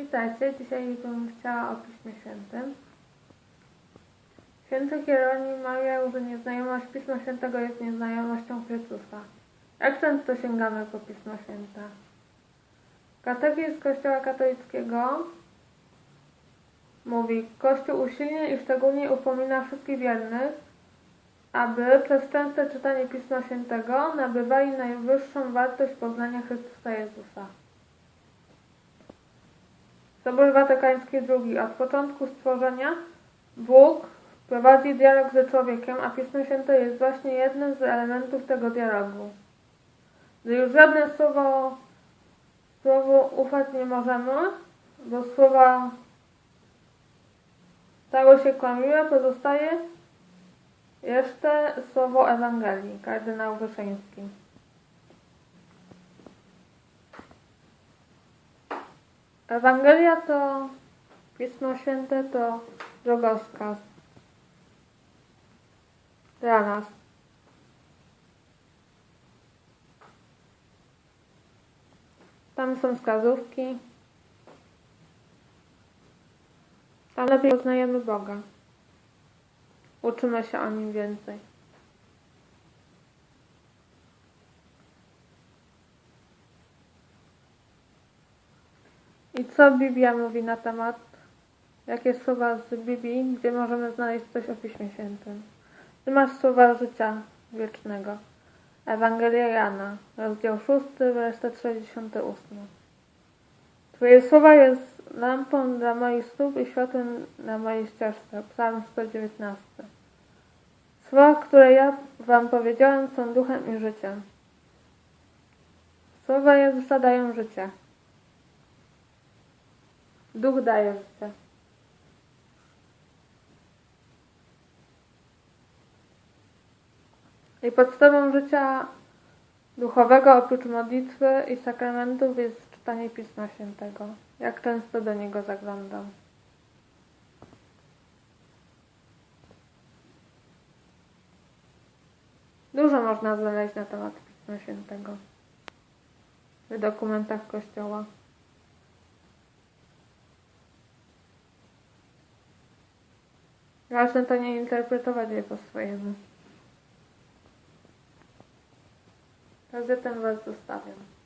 Witajcie, dzisiaj bym chciała o Piśmie Świętym. Święty Hieronim mawiał, że nieznajomość Pisma Świętego jest nieznajomością Chrystusa. Jak często sięgamy po Pismo Święte? Katechizm Kościoła katolickiego mówi, Kościół usilnie i szczególnie upomina wszystkich wiernych, aby przez częste czytanie Pisma Świętego nabywali najwyższą wartość poznania Chrystusa Jezusa. Sobór Watykański II. Od początku stworzenia Bóg prowadzi dialog ze człowiekiem, a Pismo Święte jest właśnie jednym z elementów tego dialogu. Gdy już żadne słowo, słowu ufać nie możemy, bo słowa stały się kłamliwe, pozostaje jeszcze słowo Ewangelii, kardynał Wyszyński. Ewangelia to Pismo Święte to drogowskaz dla nas. Tam są wskazówki. Tam lepiej poznajemy Boga. Uczymy się o Nim więcej. I co Biblia mówi na temat? Jakie słowa z Biblii, gdzie możemy znaleźć coś o Piśmie Świętym? Ty masz słowa życia wiecznego. Ewangelia Jana, rozdział 6, werset 68. Twoje słowa jest lampą dla moich stóp i światłem na mojej ścieżce. Psalm 119. Słowa, które ja wam powiedziałem, są duchem i życiem. Słowa Jezusa dają życie. Duch daje życie. I podstawą życia duchowego oprócz modlitwy i sakramentów jest czytanie Pisma Świętego. Jak często do niego zaglądam. Dużo można znaleźć na temat Pisma Świętego w dokumentach Kościoła. Ważne to nie interpretować je po swojemu. Gazetę Was zostawiam.